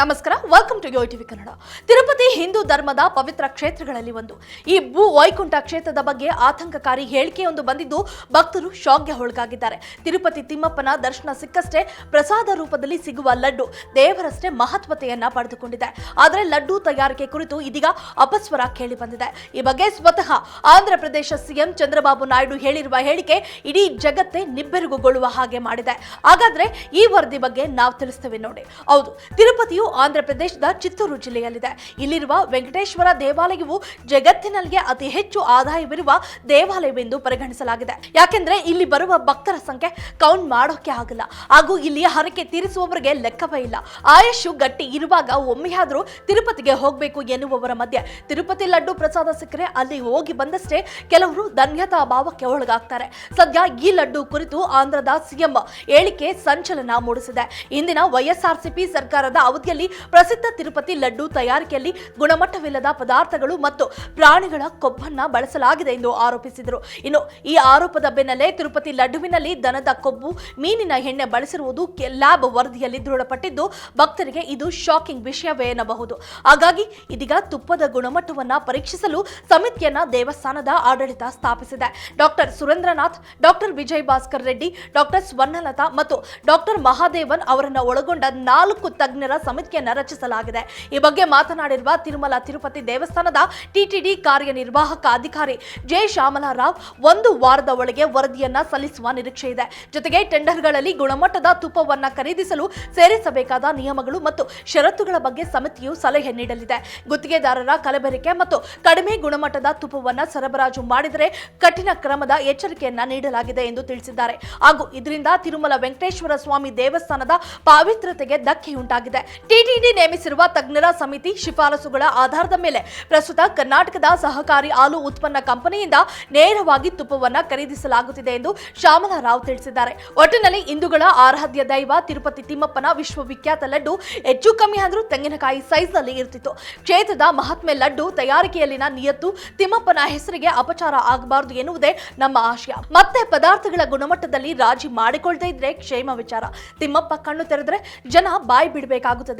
ನಮಸ್ಕಾರ welcome to Yo TV Kannada Tirupati Hindu ಧರ್ಮದ ಪವಿತ್ರ ಕ್ಷೇತ್ರಗಳಲ್ಲಿ ಒಂದು. ಈ ಭೂ ವೈಕುಂಠ ಕ್ಷೇತ್ರದ ಬಗ್ಗೆ ಆತಂಕಕಾರಿ ಹೇಳಿಕೆಯೊಂದು ಬಂದಿದ್ದು, ಭಕ್ತರು ಶಾಕ್ಗೆ ಒಳಗಾಗಿದ್ದಾರೆ. ತಿರುಪತಿ ತಿಮ್ಮಪ್ಪನ ದರ್ಶನ ಸಿಕ್ಕಷ್ಟೇ ಪ್ರಸಾದ ರೂಪದಲ್ಲಿ ಸಿಗುವ ಲಡ್ಡು, ದೇವರಷ್ಟೇ ಮಹತ್ವತೆಯನ್ನ ಪಡೆದುಕೊಂಡಿದೆ. ಆದರೆ ಲಡ್ಡು ತಯಾರಿಕೆ ಕುರಿತು ಇದೀಗ ಅಪಸ್ವರ ಕೇಳಿ ಬಂದಿದೆ. ಈ ಬಗ್ಗೆ ಸ್ವತಃ ಆಂಧ್ರ ಪ್ರದೇಶ ಸಿಎಂ ಚಂದ್ರಬಾಬು ನಾಯ್ಡು ಹೇಳಿರುವ ಹೇಳಿಕೆ ಇಡೀ ಜಗತ್ತೇ ನಿಬ್ಬೆರುಗುಗೊಳ್ಳುವ ಹಾಗೆ ಮಾಡಿದೆ. ಹಾಗಾದ್ರೆ ಈ ವರದಿ ಬಗ್ಗೆ ನಾವು ತಿಳಿಸ್ತೇವೆ ನೋಡಿ. ಹೌದು, ತಿರುಪತಿಯು ಆಂಧ್ರ ಪ್ರದೇಶದ ಚಿತ್ತೂರು ಜಿಲ್ಲೆಯಲ್ಲಿದೆ. ಇಲ್ಲಿರುವ ವೆಂಕಟೇಶ್ವರ ದೇವಾಲಯವು ಜಗತ್ತಿನಲ್ಲಿಯೇ ಅತಿ ಹೆಚ್ಚು ಆದಾಯವಿರುವ ದೇವಾಲಯವೆಂದು ಪರಿಗಣಿಸಲಾಗಿದೆ. ಯಾಕೆಂದ್ರೆ ಇಲ್ಲಿ ಬರುವ ಭಕ್ತರ ಸಂಖ್ಯೆ ಕೌಂಟ್ ಮಾಡೋಕೆ ಆಗಲ್ಲ. ಹಾಗೂ ಇಲ್ಲಿ ಹರಕೆ ತೀರಿಸುವವರಿಗೆ ಲೆಕ್ಕವೇ ಇಲ್ಲ. ಆಯುಷು ಗಟ್ಟಿ ಇರುವಾಗ ಒಮ್ಮೆಯಾದರೂ ತಿರುಪತಿಗೆ ಹೋಗಬೇಕು ಎನ್ನುವವರ ಮಧ್ಯೆ ತಿರುಪತಿ ಲಡ್ಡು ಪ್ರಸಾದ ಸಿಕ್ಕರೆ ಅಲ್ಲಿ ಹೋಗಿ ಬಂದಷ್ಟೇ ಕೆಲವರು ಧನ್ಯತಾ ಭಾವಕ್ಕೆ ಒಳಗಾಗ್ತಾರೆ. ಸದ್ಯ ಈ ಲಡ್ಡು ಕುರಿತು ಆಂಧ್ರದ ಸಿಎಂ ಹೇಳಿಕೆ ಸಂಚಲನ ಮೂಡಿಸಿದೆ. ಇಂದಿನ ವೈಎಸ್ಆರ್ಸಿಪಿ ಸರ್ಕಾರದ ಅವಧಿಯಲ್ಲಿ ಪ್ರಸಿದ್ಧ ತಿರುಪತಿ ಲಡ್ಡು ತಯಾರಿಕೆಯಲ್ಲಿ ಗುಣಮಟ್ಟವಿಲ್ಲದ ಪದಾರ್ಥಗಳು ಮತ್ತು ಪ್ರಾಣಿಗಳ ಕೊಬ್ಬನ್ನ ಬಳಸಲಾಗಿದೆ ಎಂದು ಆರೋಪಿಸಿದರು. ಇನ್ನು ಈ ಆರೋಪದ ಬೆನ್ನಲ್ಲೇ ತಿರುಪತಿ ಲಡ್ಡುವಿನಲ್ಲಿ ದನದ ಕೊಬ್ಬು, ಮೀನಿನ ಎಣ್ಣೆ ಬಳಸಿರುವುದು ಲ್ಯಾಬ್ ವರದಿಯಲ್ಲಿ ದೃಢಪಟ್ಟಿದ್ದು, ಭಕ್ತರಿಗೆ ಇದು ಶಾಕಿಂಗ್ ವಿಷಯವೇ ಎನ್ನಬಹುದು ಹಾಗಾಗಿ ಇದೀಗ ತುಪ್ಪದ ಗುಣಮಟ್ಟವನ್ನ ಪರೀಕ್ಷಿಸಲು ಸಮಿತಿಯನ್ನ ದೇವಸ್ಥಾನದ ಆಡಳಿತ ಸ್ಥಾಪಿಸಿದೆ. Doctor Surendranath doctor Vijay Bhaskar Reddy doctor Swarnalatha ಮತ್ತು ಡಾಕ್ಟರ್ ಮಹಾದೇವನ್ ಅವರನ್ನು ಒಳಗೊಂಡ ನಾಲ್ಕು ತಜ್ಞರ ಸಮಿತಿಯನ್ನ ರಚಿಸಲಾಗಿದೆ. ಈ ಬಗ್ಗೆ ಮಾತನಾಡಿರುವ ತಿರುಮಲ ತಿರುಪತಿ ದೇವಸ್ಥಾನದ ಟಿಟಿಡಿ ಕಾರ್ಯನಿರ್ವಾಹಕ ಅಧಿಕಾರಿ ಜೆ ಶ್ಯಾಮಲಾರಾವ್ ಒಂದು ವಾರದ ಒಳಗೆ ವರದಿಯನ್ನ ಸಲ್ಲಿಸುವ ನಿರೀಕ್ಷೆ ಇದೆ. ಜೊತೆಗೆ ಟೆಂಡರ್ಗಳಲ್ಲಿ ಗುಣಮಟ್ಟದ ತುಪ್ಪವನ್ನ ಖರೀದಿಸಲು ಸೇರಿಸಬೇಕಾದ ನಿಯಮಗಳು ಮತ್ತು ಷರತ್ತುಗಳ ಬಗ್ಗೆ ಸಮಿತಿಯು ಸಲಹೆ ನೀಡಲಿದೆ. ಗುತ್ತಿಗೆದಾರರ ಕಲಬೆರಕೆ ಮತ್ತು ಕಡಿಮೆ ಗುಣಮಟ್ಟದ ತುಪ್ಪವನ್ನ ಸರಬರಾಜು ಮಾಡಿದರೆ ಕಠಿಣ ಕ್ರಮದ ಎಚ್ಚರಿಕೆಯನ್ನ ನೀಡಲಾಗಿದೆ ಎಂದು ತಿಳಿಸಿದ್ದಾರೆ. ಹಾಗೂ ಇದರಿಂದ ತಿರುಮಲ ವೆಂಕಟೇಶ್ವರ ಸ್ವಾಮಿ ದೇವಸ್ಥಾನದ ಪಾವಿತ್ರತೆಗೆ ಧಕ್ಕೆಯುಂಟಾಗಿದೆ. ಟಿಟಿಡಿ ನೇಮಿಸಿರುವ ತಜ್ಞರ ಸಮಿತಿ ಶಿಫಾರಸುಗಳ ಆಧಾರದ ಮೇಲೆ ಪ್ರಸ್ತುತ ಕರ್ನಾಟಕದ ಸಹಕಾರಿ ಹಾಲು ಉತ್ಪನ್ನ ಕಂಪನಿಯಿಂದ ನೇರವಾಗಿ ತುಪ್ಪವನ್ನು ಖರೀದಿಸಲಾಗುತ್ತಿದೆ ಎಂದು ಶ್ಯಾಮಲಾರಾವ್ ತಿಳಿಸಿದ್ದಾರೆ. ಒಟ್ಟಿನಲ್ಲಿ ಹಿಂದೂಗಳ ಆರಾಧ್ಯ ದೈವ ತಿರುಪತಿ ತಿಮ್ಮಪ್ಪನ ವಿಶ್ವವಿಖ್ಯಾತ ಲಡ್ಡು ಹೆಚ್ಚು ಕಮ್ಮಿ ಆದರೂ ತೆಂಗಿನಕಾಯಿ ಸೈಜ್ನಲ್ಲಿ ಇರುತ್ತಿತ್ತು. ಇರ್ತಿತ್ತು ಕ್ಷೇತ್ರದ ಮಹಾತ್ಮೆ ಲಡ್ಡು ತಯಾರಿಕೆಯಲ್ಲಿನ ನಿಯತ್ತು ತಿಮ್ಮಪ್ಪನ ಹೆಸರಿಗೆ ಅಪಚಾರ ಆಗಬಾರದು ಎನ್ನುವುದೇ ನಮ್ಮ ಆಶಯ. ಮತ್ತೆ ಪದಾರ್ಥಗಳ ಗುಣಮಟ್ಟದಲ್ಲಿ ರಾಜಿ ಮಾಡಿಕೊಳ್ಳದೇ ಇದ್ರೆ ಕ್ಷೇಮ ವಿಚಾರ. ತಿಮ್ಮಪ್ಪ ಕಣ್ಣು ತೆರೆದ್ರೆ ಜನ ಬಾಯಿ ಬಿಡಬೇಕಾಗುತ್ತದೆ.